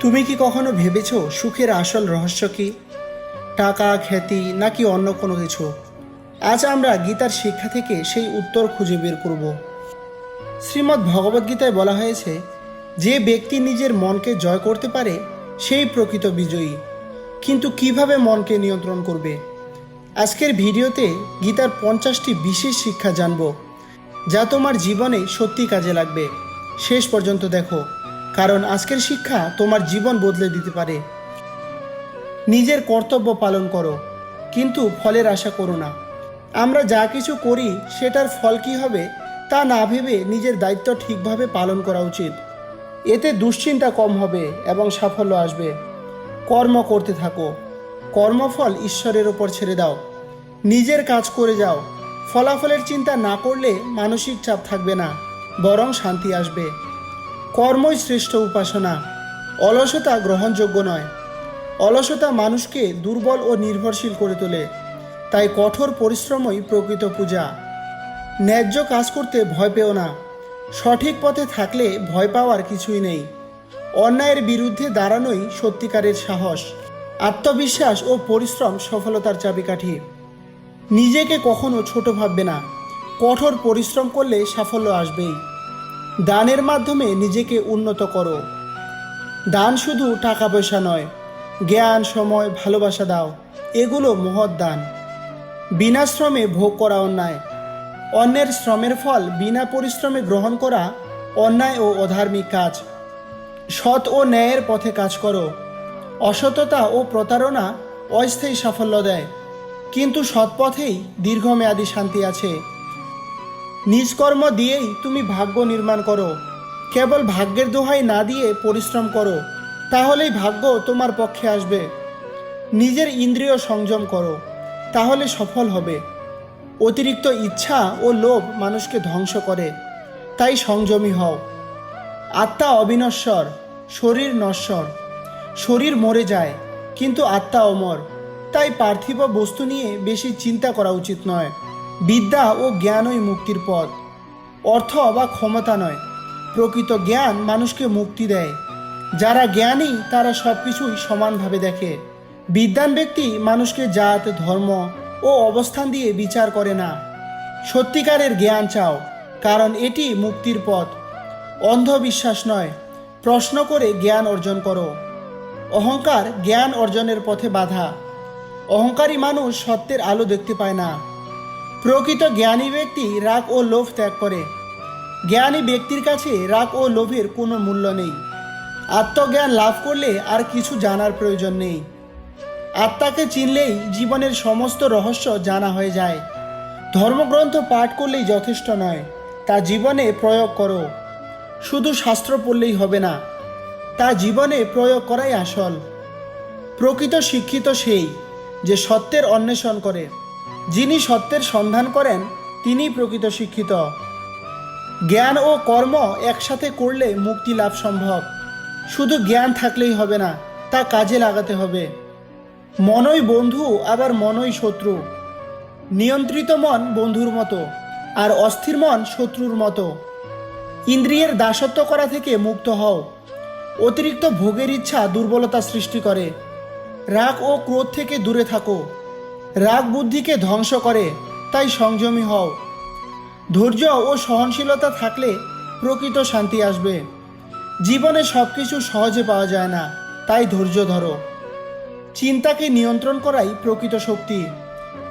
তুমি কি কখনো ভেবেছো সুখের আসল রহস্য কি? টাকা, খ্যাতি নাকি অন্য কোনো কিছু? আজ আমরা গীতার শিক্ষা থেকে সেই উত্তর খুঁজে বের করব। শ্রীমদ্ ভগবদ্গীতায় বলা হয়েছে, যে ব্যক্তি নিজের মনকে জয় করতে পারে, সেই প্রকৃত বিজয়ী। কিন্তু কীভাবে মনকে নিয়ন্ত্রণ করবে? আজকের ভিডিওতে গীতার পঞ্চাশটি বিশেষ শিক্ষা জানব, যা তোমার জীবনে সত্যি কাজে লাগবে। শেষ পর্যন্ত দেখো। কারণ আজকের শিক্ষা তোমার জীবন বদলে দিতে পারে। নিজের কর্তব্য পালন করো, কিন্তু ফলের আশা করো না। আমরা যা কিছু করি, সেটার ফল কী হবে, তা না ভেবে নিজের দায়িত্ব ঠিকভাবে পালন করা উচিত। এতে দুশ্চিন্তা কম হবে এবং সাফল্য আসবে। কর্ম করতে থাকো। কর্মফল ঈশ্বরের ওপর ছেড়ে দাও। নিজের কাজ করে যাও। ফলাফলের চিন্তা না করলে মানসিক চাপ থাকবে না, বরং শান্তি আসবে। কর্মই শ্রেষ্ঠ উপাসনা। অলসতা গ্রহণযোগ্য নয়। অলসতা মানুষকে দুর্বল ও নির্ভরশীল করে তোলে। তাই কঠোর পরিশ্রমই প্রকৃত পূজা। ন্যায্য কাজ করতে ভয় পেও না। সঠিক পথে থাকলে ভয় পাওয়ার কিছুই নেই। অন্যায়ের বিরুদ্ধে দাঁড়ানোই সত্যিকারের সাহস। আত্মবিশ্বাস ও পরিশ্রম সফলতার চাবিকাঠি। নিজেকে কখনো ছোট ভাববে না। কঠোর পরিশ্রম করলে সাফল্য আসবেই। দানের মাধ্যমে নিজেকে উন্নত করো। দান শুধু টাকা পয়সা নয়, জ্ঞান, সময়, ভালোবাসা দাও, এগুলো মহৎ দান। বিনা শ্রমে ভোগ করা অন্যায়। অন্যের শ্রমের ফল বিনা পরিশ্রমে গ্রহণ করা অন্যায় ও অধার্মিক কাজ। সৎ ও ন্যায়ের পথে কাজ করো। অসততা ও প্রতারণা অস্থায়ী সাফল্য দেয়। কিন্তু সৎ পথেই দীর্ঘমেয়াদী শান্তি আছে। নিজ কর্ম দিয়েই তুমি ভাগ্য নির্মাণ করো। কেবল ভাগ্যের দোহাই না দিয়ে পরিশ্রম করো, তাহলেই ভাগ্য তোমার পক্ষে আসবে। নিজের ইন্দ্রিয় সংযম করো, তাহলে সফল হবে। অতিরিক্ত ইচ্ছা ও লোভ মানুষকে ধ্বংস করে, তাই সংযমী হও। আত্মা অবিনশ্বর, শরীর নশ্বর। শরীর মরে যায়, কিন্তু আত্মা অমর। তাই পার্থিব বস্তু নিয়ে বেশি চিন্তা করা উচিত নয়। বিদ্যা ও জ্ঞানই মুক্তির পথ। অর্থ বা ক্ষমতা নয়, প্রকৃত জ্ঞান মানুষকে মুক্তি দেয়। যারা জ্ঞানী, তারা সব কিছুই সমানভাবে দেখে। বিদ্যান ব্যক্তি মানুষকে জাত, ধর্ম ও অবস্থান দিয়ে বিচার করে না। সত্যিকারের জ্ঞান চাও, কারণ এটি মুক্তির পথ। অন্ধবিশ্বাস নয়, প্রশ্ন করে জ্ঞান অর্জন করো। অহংকার জ্ঞান অর্জনের পথে বাধা। অহংকারী মানুষ সত্যের আলো দেখতে পায় না। প্রকৃত জ্ঞানী ব্যক্তি রাগ ও লোভ ত্যাগ করে। জ্ঞানী ব্যক্তির কাছে রাগ ও লোভের কোনো মূল্য নেই। আত্মজ্ঞান লাভ করলে আর কিছু জানার প্রয়োজন নেই। আত্মাকে চিনলেই জীবনের সমস্ত রহস্য জানা হয়ে যায়। ধর্মগ্রন্থ পাঠ করলেই যথেষ্ট নয়, তা জীবনে প্রয়োগ করো। শুধু শাস্ত্র পড়লেই হবে না, তা জীবনে প্রয়োগ করাই আসল। প্রকৃত শিক্ষিত সেই যে সত্যের অন্বেষণ করে। যিনি সত্যের সন্ধান করেন, তিনি প্রকৃত শিক্ষিত। জ্ঞান ও কর্ম একসাথে করলে মুক্তি লাভ সম্ভব। শুধু জ্ঞান থাকলেই হবে না, তা কাজে লাগাতে হবে। মনই বন্ধু, আবার মনই শত্রু। নিয়ন্ত্রিত মন বন্ধুর মতো, আর অস্থির মন শত্রুর মতো। ইন্দ্রিয়ের দাসত্ব করা থেকে মুক্ত হও। অতিরিক্ত ভোগের ইচ্ছা দুর্বলতা সৃষ্টি করে। রাগ ও ক্রোধ থেকে দূরে থাকো। রাগ বুদ্ধিকে ধ্বংস করে, তাই সংযমী হও। ধৈর্য ও সহনশীলতা থাকলে প্রকৃত শান্তি আসবে। জীবনে সব কিছু সহজে পাওয়া যায় না, তাই ধৈর্য ধরো। চিন্তাকে নিয়ন্ত্রণ করাই প্রকৃত শক্তি,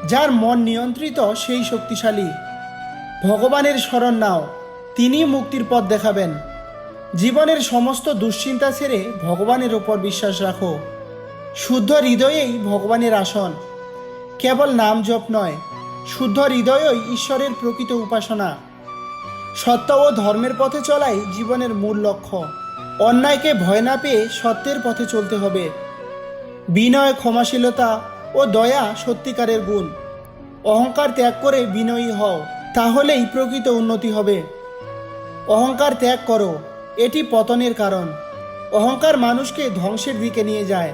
যার মন নিয়ন্ত্রিত সেই শক্তিশালী। ভগবানের শরণ নাও তিনি মুক্তির পথ দেখাবেন। জীবনের সমস্ত দুশ্চিন্তা ছেড়ে ভগবানের ওপর বিশ্বাস রাখো। শুদ্ধ হৃদয়েই ভগবানের আসন। কেবল নাম জপ নয়, শুদ্ধ হৃদয়ই ঈশ্বরের প্রকৃত উপাসনা। সত্য ও ধর্মের পথে চলাই জীবনের মূল লক্ষ্য। অন্যায়কে ভয় না পেয়ে সত্যের পথে চলতে হবে। বিনয় ক্ষমাশীলতা ও দয়া সত্যিকারের গুণ। অহংকার ত্যাগ করে বিনয়ী হও, তাহলেই প্রকৃত উন্নতি হবে। অহংকার ত্যাগ করো, এটি পতনের কারণ। অহংকার মানুষকে ধ্বংসের দিকে নিয়ে যায়।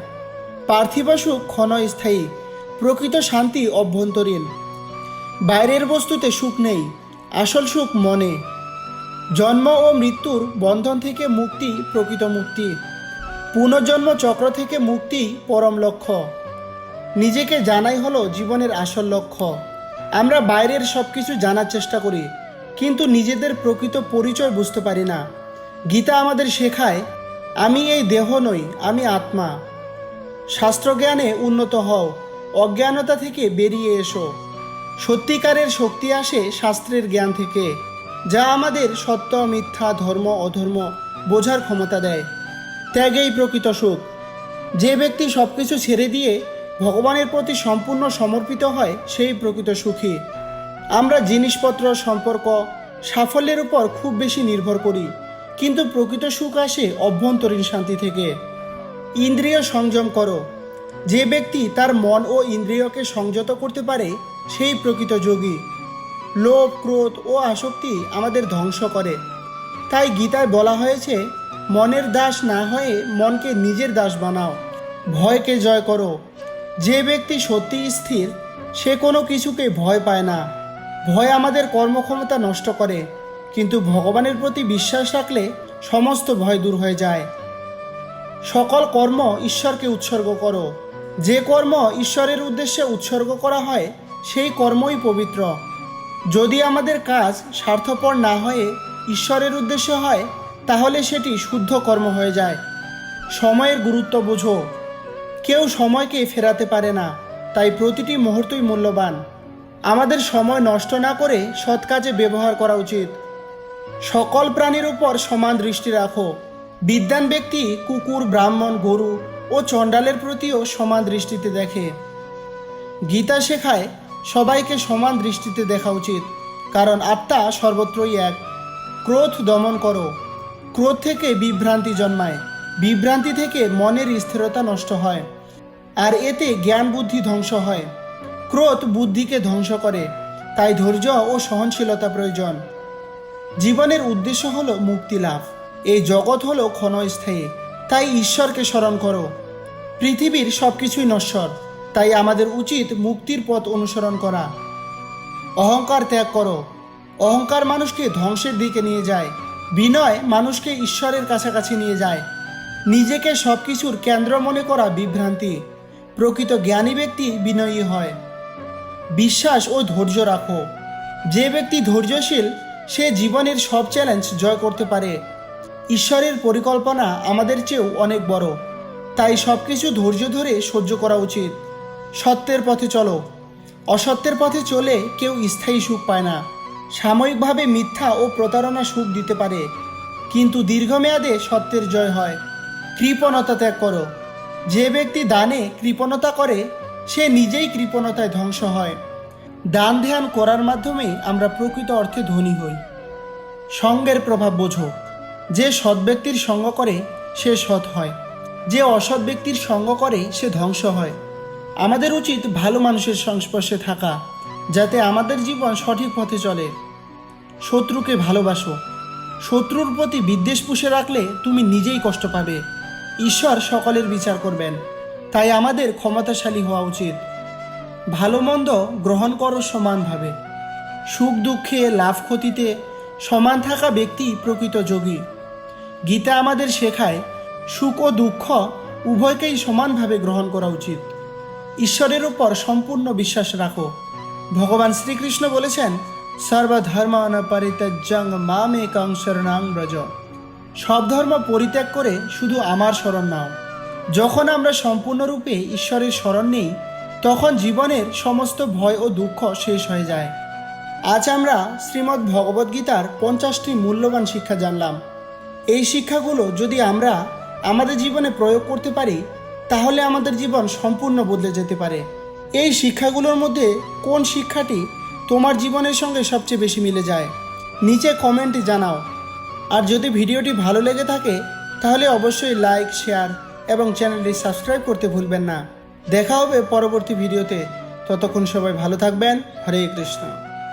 পার্থিব সুখ ক্ষণস্থায়ী। প্রকৃত শান্তি অভ্যন্তরীণ। বাইরের বস্তুতে সুখ নেই, আসল সুখ মনে। জন্ম ও মৃত্যুর বন্ধন থেকে মুক্তি প্রকৃত মুক্তি। পুনর্জন্ম চক্র থেকে মুক্তি পরম লক্ষ্য। নিজেকে জানাই হলো জীবনের আসল লক্ষ্য। আমরা বাইরের সব কিছু জানার চেষ্টা করি, কিন্তু নিজেদের প্রকৃত পরিচয় বুঝতে পারি না। গীতা আমাদের শেখায়, আমি এই দেহ নই, আমি আত্মা। শাস্ত্রজ্ঞানে উন্নত হও। অজ্ঞানতা থেকে বেরিয়ে এসো। সত্যিকারের শক্তি আসে শাস্ত্রের জ্ঞান থেকে, যা আমাদের সত্য, মিথ্যা, ধর্ম, অধর্ম বোঝার ক্ষমতা দেয়। ত্যাগেই প্রকৃত সুখ। যে ব্যক্তি সব কিছু ছেড়ে দিয়ে ভগবানের প্রতি সম্পূর্ণ সমর্পিত হয়, সেই প্রকৃত সুখী। আমরা জিনিসপত্র, সম্পর্ক, সাফল্যের উপর খুব বেশি নির্ভর করি, কিন্তু প্রকৃত সুখ আসে অভ্যন্তরীণ শান্তি থেকে। ইন্দ্রিয় সংযম করো। যে ব্যক্তি তার মন ও ইন্দ্রিয়কে সংযত করতে পারে, সেই প্রকৃত যোগী। লোভ, ক্রোধ ও আসক্তি আমাদের ধ্বংস করে। তাই গীতায় বলা হয়েছে, মনের দাস না হয়ে মনকে নিজের দাস বানাও। ভয়কে জয় করো। যে ব্যক্তি সত্যি স্থির, সে কোনো কিছুকে ভয় পায় না। ভয় আমাদের কর্মক্ষমতা নষ্ট করে, কিন্তু ভগবানের প্রতি বিশ্বাস রাখলে সমস্ত ভয় দূর হয়ে যায়। সকল কর্ম ঈশ্বরকে উৎসর্গ করো। যে কর্ম ঈশ্বরের উদ্দেশ্যে উৎসর্গ করা হয়, সেই কর্মই পবিত্র। যদি আমাদের কাজ স্বার্থপর না হয়ে ঈশ্বরের উদ্দেশ্য হয়, তাহলে সেটি শুদ্ধ কর্ম হয়ে যায়। সময়ের গুরুত্ব বোঝো। কেউ সময়কে ফেরাতে পারে না, তাই প্রতিটি মুহূর্তই মূল্যবান। আমাদের সময় নষ্ট না করে সৎ কাজে ব্যবহার করা উচিত। সকল প্রাণীর উপর সমান দৃষ্টি রাখো। বিদ্যান ব্যক্তি, কুকুর, ব্রাহ্মণ, গরু ও চণ্ডালের প্রতিও সমান দৃষ্টিতে দেখে। গীতা শেখায়, সবাইকে সমান দৃষ্টিতে দেখা উচিত, কারণ আত্মা সর্বত্রই এক। ক্রোধ দমন করো। ক্রোধ থেকে বিভ্রান্তি জন্মায়। বিভ্রান্তি থেকে মনের স্থিরতা নষ্ট হয়, আর এতে জ্ঞান বুদ্ধি ধ্বংস হয়। ক্রোধ বুদ্ধিকে ধ্বংস করে, তাই ধৈর্য ও সহনশীলতা প্রয়োজন। জীবনের উদ্দেশ্য হলো মুক্তি লাভ। এই জগৎ হলো ক্ষণস্থায়ী। তাই ঈশ্বরকে স্মরণ করো। পৃথিবীর সব কিছুই নশ্বর, তাই আমাদের উচিত মুক্তির পথ অনুসরণ করা। অহংকার ত্যাগ করো। অহংকার মানুষকে ধ্বংসের দিকে নিয়ে যায়, বিনয় মানুষকে ঈশ্বরের কাছাকাছি নিয়ে যায়। নিজেকে সব কিছুর কেন্দ্র মনে করা বিভ্রান্তি, প্রকৃত জ্ঞানী ব্যক্তি বিনয়ী হয়। বিশ্বাস ও ধৈর্য রাখো। যে ব্যক্তি ধৈর্যশীল, সে জীবনের সব চ্যালেঞ্জ জয় করতে পারে। ঈশ্বরের পরিকল্পনা আমাদের চেয়েও অনেক বড়। তাই সব কিছু ধৈর্য ধরে সহ্য করা উচিত। সত্যের পথে চলো। অসত্যের পথে চলে কেউ স্থায়ী সুখ পায় না। সাময়িকভাবে মিথ্যা ও প্রতারণা সুখ দিতে পারে। কিন্তু দীর্ঘমেয়াদে সত্যের জয় হয়। কৃপণতা ত্যাগ করো। যে ব্যক্তি দানে কৃপণতা করে, সে নিজেই কৃপণতায় ধ্বংস হয়। দান ধ্যান করার মাধ্যমে আমরা প্রকৃত অর্থে ধনী হই। সঙ্গের প্রভাব বোঝো। যে সৎ ব্যক্তির সঙ্গ করে, সে সৎ হয়। যে অসৎ ব্যক্তির সঙ্গ করে, সে ধ্বংস হয়। আমাদের উচিত ভালো মানুষের সংস্পর্শে থাকা, যাতে আমাদের জীবন সঠিক পথে চলে। শত্রুকে ভালোবাসো। শত্রুর প্রতি বিদ্বেষ পুষে রাখলে তুমি নিজেই কষ্ট পাবে। ঈশ্বর সকলের বিচার করবেন। তাই আমাদের ক্ষমতাশালী হওয়া উচিত। ভালো মন্দ গ্রহণ করো সমানভাবে। সুখ দুঃখে, লাভ ক্ষতিতে সমান থাকা ব্যক্তি প্রকৃত যোগী। গীতা আমাদের শেখায়, সুখ ও দুঃখ উভয়কেই সমানভাবে গ্রহণ করা উচিত। ঈশ্বরের উপর সম্পূর্ণ বিশ্বাস রাখো। ভগবান শ্রীকৃষ্ণ বলেছেন সর্বধর্মান পরিত্যাজ্যং মাম একং শরণাং ব্রজ। সব ধর্ম পরিত্যাগ করে শুধু আমার স্মরণ নাও। যখন আমরা সম্পূর্ণরূপে ঈশ্বরের স্মরণ নেই, তখন জীবনের সমস্ত ভয় ও দুঃখ শেষ হয়ে যায়। আজ আমরা শ্রীমদ্ ভগবদ্গীতার পঞ্চাশটি মূল্যবান শিক্ষা জানলাম। এই শিক্ষাগুলো যদি আমরা আমাদের জীবনে প্রয়োগ করতে পারি, তাহলে আমাদের জীবন সম্পূর্ণ বদলে যেতে পারে। এই শিক্ষাগুলোর মধ্যে কোন শিক্ষাটি তোমার জীবনের সঙ্গে সবচেয়ে বেশি মিলে যায়, নিচে কমেন্টে জানাও। আর যদি ভিডিওটি ভালো লেগে থাকে, তাহলে অবশ্যই লাইক, শেয়ার এবং চ্যানেলটি সাবস্ক্রাইব করতে ভুলবেন না। দেখা হবে পরবর্তী ভিডিওতে। ততক্ষণ সবাই ভালো থাকবেন। হরে কৃষ্ণ।